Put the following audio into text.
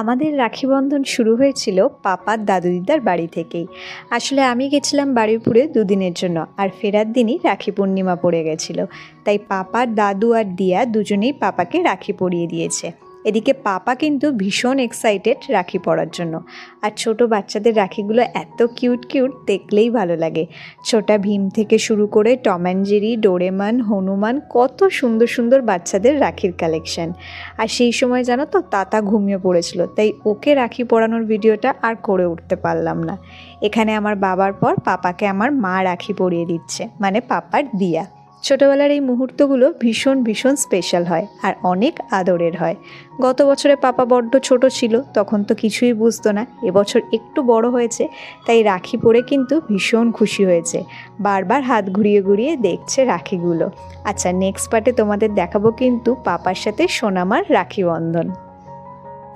আমাদের রাখি বন্ধন শুরু হয়েছিল পাপার দাদু দিদার বাড়ি থেকেই। আসলে আমি গেছিলাম বারুইপুরে দুদিনের জন্য, আর ফেরার দিনই রাখি পূর্ণিমা পড়ে গেছিল। তাই পাপার দাদু আর দিয়া দুজনেই পাপাকে রাখি পরিয়ে দিয়েছে। এদিকে পাপা কিন্তু ভীষণ এক্সাইটেড রাখি পরার জন্য। আর ছোট বাচ্চাদের রাখিগুলো এত কিউট কিউট দেখলেই ভালো লাগে। ছোটা ভীম থেকে শুরু করে টম জেরি, ডোরেমান, হনুমান কত সুন্দর সুন্দর বাচ্চাদের রাখির কালেকশন আর সেই সময় জানো তো, তাতা ঘুমিয়ে পড়েছিল। তাই ওকে রাখি পরানোর ভিডিওটা আর করে উঠতে পারলাম না। এখানে আমার বাবার পর পাপাকে আমার মা রাখি পরিয়ে দিচ্ছে মানে পাপার দিয়া। ছোটোবেলার এই মুহূর্তগুলো ভীষণ ভীষণ স্পেশাল হয় আর অনেক আদরের হয়। গত বছরে পাপা বড্ড ছোট ছিল, তখন তো কিছুই বুঝতো না। এবছর একটু বড় হয়েছে, তাই রাখি পরে কিন্তু ভীষণ খুশি হয়েছে। বারবার হাত ঘুরিয়ে ঘুরিয়ে দেখছে রাখিগুলো। আচ্ছা নেক্সট পার্টে তোমাদের দেখাবো কিন্তু পাপার সাথে সোনামার রাখি বন্ধন।